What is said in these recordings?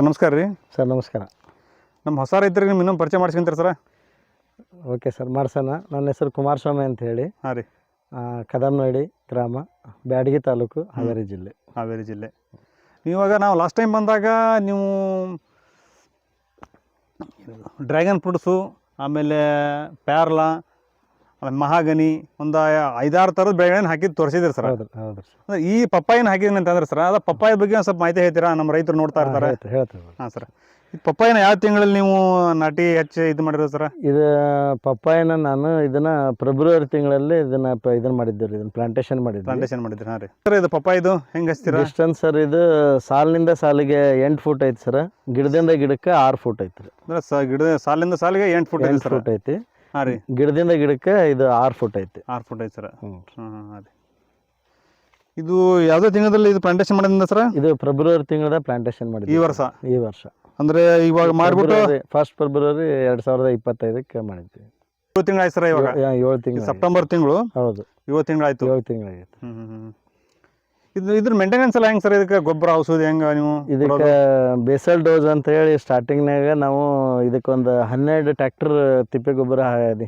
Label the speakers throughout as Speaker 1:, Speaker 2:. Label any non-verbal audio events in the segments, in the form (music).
Speaker 1: Sir ನಮಸ್ಕಾರ ರೀ.
Speaker 2: Sir ನಮಸ್ಕಾರ.
Speaker 1: ನಮ್ಮ ಹೊಸ ರೈತರಿಗೆ ನಿಮ್ಮ ಇನ್ನೊಂದು ಪರಿಚಯ ಮಾಡಿಸ್ಕೊಂತೀರಿ ಸರ?
Speaker 2: ಓಕೆ ಸರ್ ಮಾಡ್ಸೋಣ. ನನ್ನ ಹೆಸರು ಕುಮಾರಸ್ವಾಮಿ ಅಂತ ಹೇಳಿ.
Speaker 1: ಹಾಂ ರೀ.
Speaker 2: ಆ, ಗ್ರಾಮ ಬ್ಯಾಡಗಿ ತಾಲೂಕು ಹಾವೇರಿ ಜಿಲ್ಲೆ.
Speaker 1: ಹಾವೇರಿ ಜಿಲ್ಲೆ. ಇವಾಗ ನಾವು ಲಾಸ್ಟ್ ಟೈಮ್ ಬಂದಾಗ ನೀವು ಡ್ರ್ಯಾಗನ್ ಫ್ರೂಟ್ಸು ಆಮೇಲೆ ಪ್ಯಾರ್ಲ ಆಮೇಲೆ ಮಹಾಗನಿ ಒಂದು ಐದಾರು ಥರದ ಬೆಳೆಗಳನ್ನ ಹಾಕಿದ್ದು ತೋರಿಸಿದ್ರಿ ಸರ್.
Speaker 2: ಹೌದು
Speaker 1: ಅಂದ್ರೆ ಈ ಪಪ್ಪಾಯಿನ ಹಾಕಿದ್ದೀನಿ ಅಂತಂದ್ರೆ ಸರ್ ಅದು ಪಪ್ಪಾಯ ಬಗ್ಗೆ ಒಂದು ಸ್ವಲ್ಪ ಮಾಹಿತಿ ಹೇಳ್ತೀರಾ? ನಮ್ಮ ರೈತರು ನೋಡ್ತಾ ಇರ್ತಾರೆ.
Speaker 2: ಹೇಳ್ತೇವೆ
Speaker 1: ಹಾಂ ಸರ್. ಈ ಪಪ್ಪಾಯಿನ ಯಾವ ತಿಂಗಳಲ್ಲಿ ನೀವು ನಾಟಿ ಹೆಚ್ಚು ಇದು ಮಾಡಿರೋ ಸರ್?
Speaker 2: ಇದು ಪಪ್ಪಾಯನ ನಾನು ಇದನ್ನ ಫೆಬ್ರವರಿ ತಿಂಗಳಲ್ಲಿ ಇದನ್ನ ಪ- ಇದನ್ನ ಮಾಡಿದ್ದೆ ರೀ ಇದನ್ನ ಪ್ಲಾಂಟೇಶನ್ ಮಾಡಿದ್ದೆ
Speaker 1: ಪ್ಲಾಂಟೇಶನ್ ಮಾಡಿದ್ರಿ ಹಾಂ ರೀ. ಸರ್ ಇದು ಪಪ್ಪಾಯಿದು ಹೆಂಗೆ ಹಚ್ತೀರಾ?
Speaker 2: ಡಿಸ್ಟೆನ್ಸ್ ಸರ್ ಇದು ಸಾಲಿನಿಂದ ಸಾಲಿಗೆ ಎಂಟು ಫೂಟ್ ಐತಿ ಸರ್ ಗಿಡದಿಂದ ಗಿಡಕ್ಕೆ ಆರು ಫೂಟ್ ಐತಿ ರೀ.
Speaker 1: ಅಂದ್ರೆ ಸ ಗಿಡ ಸಾಲಿಂದ ಸಾಲಿಗೆ ಎಂಟು ಫುಟ್ ಇದೆ
Speaker 2: ಎಂಟು
Speaker 1: ಸರ್.
Speaker 2: ಫೂಟ್ ಐತಿ.
Speaker 1: ಹಾಂ ರೀ.
Speaker 2: ಗಿಡದಿಂದ ಗಿಡಕ್ಕೆ ಇದು ಆರು ಫುಟ್ ಐತಿ.
Speaker 1: ಆರು ಫುಟ್ ಐತಿ ಸರ್.
Speaker 2: ಹ್ಞೂ
Speaker 1: ಹಾಂ ಹಾಂ ಹಾಂ ರೀ. ಇದು ಯಾವುದೇ ತಿಂಗಳಲ್ಲಿ ಇದು ಪ್ಲಾಂಟೇಶನ್ ಮಾಡೋದ್ರಿಂದ ಸರ್?
Speaker 2: ಇದು ಫೆಬ್ರವರಿ ತಿಂಗಳ ಪ್ಲಾಂಟೇಶನ್
Speaker 1: ಈ ವರ್ಷ?
Speaker 2: ಈ ವರ್ಷ.
Speaker 1: ಅಂದ್ರೆ ಇವಾಗ ಮಾಡ್ಬಿಟ್ಟು
Speaker 2: ಫಸ್ಟ್ ಫೆಬ್ರವರಿ ಎರಡ್ ಸಾವಿರದ ಇಪ್ಪತ್ತೈದಕ್ಕೆ ಮಾಡಿದ್ವಿ.
Speaker 1: ಏಳು ತಿಂಗಳು ಆಯ್ತು ಸರ್ ಇವಾಗ?
Speaker 2: ಏಳು ತಿಂಗಳು
Speaker 1: ಸೆಪ್ಟೆಂಬರ್ ತಿಂಗಳು?
Speaker 2: ಹೌದು.
Speaker 1: ಏಳು ತಿಂಗಳು ಆಯ್ತು.
Speaker 2: ಏಳು ತಿಂಗಳಾಗಿತ್ತು
Speaker 1: ಹ್ಞೂ ಹ್ಞೂ ಹ್ಮ್. ಇದು ಇದ್ರ ಮೇಂಟೆನೆನ್ಸ್ ಎಲ್ಲ ಹೆಂಗ್ ಸರ್ ಇದಕ್ಕೆ ಗೊಬ್ಬರ ಔಷಧಿ ಹೆಂಗ ನೀವು
Speaker 2: ಇದಕ್ಕೆ ಬೇಸಲ್ ಡೋಸ್ ಅಂತ ಹೇಳಿ ಸ್ಟಾರ್ಟಿಂಗ್ನಾಗ ನಾವು ಇದಕ್ಕೊಂದು ಹನ್ನೆರಡು ಟ್ರ್ಯಾಕ್ಟರ್ ತಿಪ್ಪೆ ಗೊಬ್ಬರ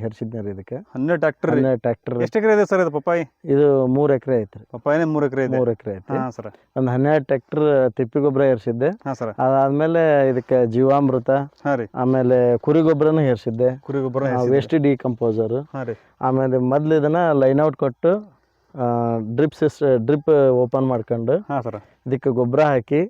Speaker 2: ಹರಿಸಿದ್ನಿ ರೀ ಇದಕ್ಕೆ.
Speaker 1: ಹನ್ನೆರಡು ಟ್ರ್ಯಾಕ್ಟರ್
Speaker 2: ಹನ್ನೆರಡು ಟ್ರ್ಯಾಕ್ಟರ್
Speaker 1: ಎಷ್ಟು ಎಕರೆ ಇದೆ ಸರ್ ಇದು ಪಪ್ಪಾಯಿ?
Speaker 2: ಇದು ಮೂರು ಎಕರೆ ಐತ್ರಿ.
Speaker 1: ಪಪ್ಪಾಯಿನೇ ಮೂರು ಎಕರೆ ಇದೆ?
Speaker 2: ಮೂರು ಎಕರೆ ಐತಿ
Speaker 1: ಹಾಂ ಸರ್
Speaker 2: ಒಂದು ಹನ್ನೆರಡು ಟ್ರ್ಯಾಕ್ಟರ್ ತಿಪ್ಪೆ ಗೊಬ್ಬರ ಹೆರ್ಸಿದ್ದೆ.
Speaker 1: ಸರ್
Speaker 2: ಅದಾದ್ಮೇಲೆ ಇದಕ್ಕೆ ಜೀವಾಮೃತ ಆಮೇಲೆ ಕುರಿ ಗೊಬ್ಬರನೂ ಹೆರ್ಸಿದ್ದೆ.
Speaker 1: ಕುರಿ ಗೊಬ್ಬರ
Speaker 2: ವೇಸ್ಟ್ ಡಿಕಂಪೋಸರ್ ಆಮೇಲೆ ಮೊದ್ಲು ಇದನ್ನ ಲೈನ್ ಔಟ್ ಕೊಟ್ಟು ಡ್ರಿಪ್ ಸಿಸ್ ಡ್ರಿಪ್ ಓಪನ್ ಮಾಡ್ಕೊಂಡು
Speaker 1: ಹಾಂ ಸರ್.
Speaker 2: ಇದಕ್ಕೆ ಗೊಬ್ಬರ ಹಾಕಿ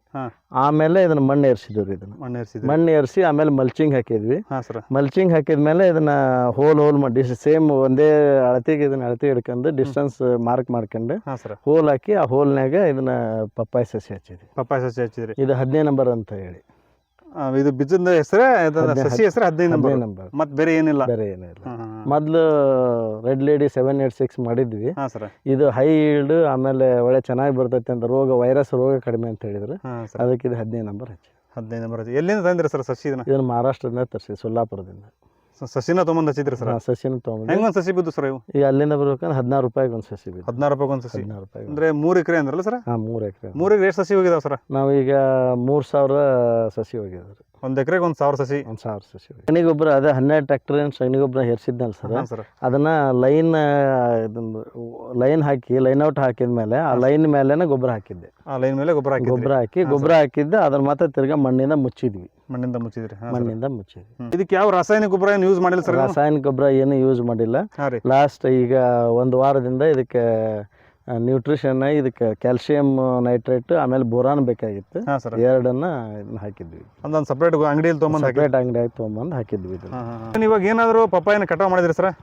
Speaker 2: ಆಮೇಲೆ ಇದನ್ನ ಮಣ್ಣು ಏರ್ಸಿದ್ವಿ ರೀ ಇದನ್ನ.
Speaker 1: ಮಣ್ಣು ಎರ್ಸಿದ್ರಿ
Speaker 2: ಮಣ್ಣು ಏರ್ಸಿ ಆಮೇಲೆ ಮಲ್ಚಿಂಗ್ ಹಾಕಿದ್ವಿ.
Speaker 1: ಹಾಂ ಸರ್.
Speaker 2: ಮಲ್ಚಿಂಗ್ ಹಾಕಿದ್ಮೇಲೆ ಇದನ್ನ ಹೋಲ್ ಹೋಲ್ ಮಾಡಿ ಸೇಮ್ ಒಂದೇ ಅಳತೆಗೆ ಇದನ್ನ ಅಳತೆ ಹಿಡ್ಕೊಂಡು ಡಿಸ್ಟೆನ್ಸ್ ಮಾರ್ಕ್ ಮಾಡ್ಕೊಂಡು
Speaker 1: ಹಾಂ ಸರ್.
Speaker 2: ಹೋಲ್ ಹಾಕಿ ಆ ಹೋಲ್ನಾಗ ಇದನ್ನ ಪಪ್ಪಾಯಿ ಸಸಿ ಹಚ್ಚಿದ್ವಿ.
Speaker 1: ಪಪ್ಪಾಯಿ ಸಸಿ ಹಚ್ಚಿದ್ರಿ.
Speaker 2: ಇದು ಹದಿನೈದು ನಂಬರ್ ಅಂತ ಹೇಳಿ.
Speaker 1: ಇದು ಬೀಜದ ಹೆಸರೇ ಸಸಿ ಹೆಸರು ಹದಿನೈದು ನಂಬರ್.
Speaker 2: ನಂಬರ್.
Speaker 1: ಮತ್ತೆ ಬೇರೆ ಏನಿಲ್ಲ.
Speaker 2: ಬೇರೆ ಏನಿಲ್ಲ. ಮೊದಲು red lady seven eight six ಮಾಡಿದ್ವಿ. ಇದು ಹೈ ಈಲ್ಡ್ ಆಮೇಲೆ ಒಳ್ಳೆ ಚೆನ್ನಾಗಿ ಬರ್ತೈತೆ ಅಂತ ರೋಗ ವೈರಸ್ ರೋಗ ಕಡಿಮೆ ಅಂತ ಹೇಳಿದ್ರು. ಅದಕ್ಕೆ ಇದು ಹದಿನೈದು ನಂಬರ್ ಹಚ್ಚಿ.
Speaker 1: ಹದಿನೈದು ನಂಬರ್ ಎಲ್ಲಿಂದ ತಂದ್ರೆ ಸರ್ ಸಸಿ ಇದನ್ನ?
Speaker 2: ಇದನ್ನು ಮಹಾರಾಷ್ಟ್ರದಿಂದ ತರಿಸಿ ಸೊಲ್ಲಾಪುರದಿಂದ.
Speaker 1: ಸಸಿನ ತೊಗೊಂಬಂದು ಹಚ್ಚಿದ್ರಿ ಸರ್?
Speaker 2: ಸಸಿನ ತೊಗೊಂಡು
Speaker 1: ಹೆಂಗ್ ಒಂದು ಸಸಿ ಬಿದ್ದು ಸರ್ ಇವು?
Speaker 2: ಈಗ ಅಲ್ಲಿಂದ ಬರ್ಬೇಕಂದ್ರೆ ಹದಿನಾರು ರೂಪಾಯಿಗೆ ಒಂದು ಸಸಿ ಬಿದ್ದು.
Speaker 1: ಹದಿನಾರು ರೂಪಾಯಿ ಒಂದು ಸಸಿ?
Speaker 2: ಹದಿನಾರು ರೂಪಾಯಿ
Speaker 1: ಅಂದ್ರೆ ಮೂರು ಎಕರೆ ಅಂದ್ರಲ್ಲ ಸರ್?
Speaker 2: ಹಾಂ ಮೂರು ಎಕರೆ.
Speaker 1: ಮೂರು ಎಕರೆ ಎಷ್ಟು ಸಸಿ ಹೋಗಿದಾವೆ ಸರ್?
Speaker 2: ನಾವೀಗ ಮೂರು ಸಾವಿರ ಸಸಿ ಹೋಗಿದ್ರಿ
Speaker 1: ಒಂದು ಎಕರೆಗೆ ಒಂದು ಸಾವಿರ ಸಸಿ.
Speaker 2: ಒಂದು ಸಾವಿರ ಸಸಿ ಸಗಣಿ ಗೊಬ್ಬರ ಅದೇ ಹನ್ನೆರಡು ಟ್ರ್ಯಾಕ್ಟರ್ ಏನು ಸಗಣಿ ಗೊಬ್ಬರ ಹೆರಿಸಿದ್ನಲ್ಲ ಸರ್?
Speaker 1: ಅದನ್ನ ಸರ್.
Speaker 2: ಅದನ್ನು ಲೈನ್ ಲೈನ್ ಹಾಕಿ ಲೈನ್ ಔಟ್ ಹಾಕಿದ ಮೇಲೆ ಆ ಲೈನ್ ಮೇಲೆನೇ ಗೊಬ್ಬರ ಹಾಕಿದ್ದೆ.
Speaker 1: ಆ ಲೈನ್ ಮೇಲೆ ಗೊಬ್ಬರ ಹಾಕಿದ್ರಿ.
Speaker 2: ಗೊಬ್ಬರ ಹಾಕಿ ಗೊಬ್ಬರ ಹಾಕಿದ್ದೆ ಅದನ್ನ ಮಾತ್ರ ತಿರ್ಗಾ ಮಣ್ಣಿಂದ ಮುಚ್ಚಿದ್ವಿ.
Speaker 1: ಮಣ್ಣಿಂದ ಮುಚ್ಚಿದ್ರಿ.
Speaker 2: ಮಣ್ಣಿಂದ ಮುಚ್ಚಿದ್ವಿ.
Speaker 1: ಇದಕ್ಕೆ ಯಾವ ರಾಸಾಯನಿಕ ಗೊಬ್ಬರ ಏನು ಯೂಸ್ ಮಾಡಿಲ್ಲ ಸರ್
Speaker 2: ರಾಸಾಯನಿಕ ಗೊಬ್ಬರ ಏನು ಯೂಸ್ ಮಾಡಿಲ್ಲ. ಲಾಸ್ಟ್ ಈಗ ಒಂದು ವಾರದಿಂದ ಇದಕ್ಕೆ ನ್ಯೂಟ್ರಿಷನ್ ಇದಕ್ಕೆ ಕ್ಯಾಲ್ಸಿಯಂ ನೈಟ್ರೇಟ್ ಆಮೇಲೆ ಬೋರಾನ್ ಬೇಕಾಗಿತ್ತು. ಎರಡನ್ನ ಇದನ್ನ ಹಾಕಿದ್ವಿ.
Speaker 1: ಒಂದೊಂದು ಸಪ್ರೇಟ್ ಅಂಗಡಿಯಲ್ಲಿ ತೊಗೊಂಬಂದು
Speaker 2: ಸಪ್ರೇಟ್ ಅಂಗಡಿಯಾಗಿ ತೊಗೊಂಬಂದು ಹಾಕಿದ್ವಿ
Speaker 1: ಇದು ಇವಾಗ ಏನಾದರೂ ಪಪ್ಪಾಯನ ಕಟಾವ್ ಮಾಡಿದ್ರಿ ಸರ್?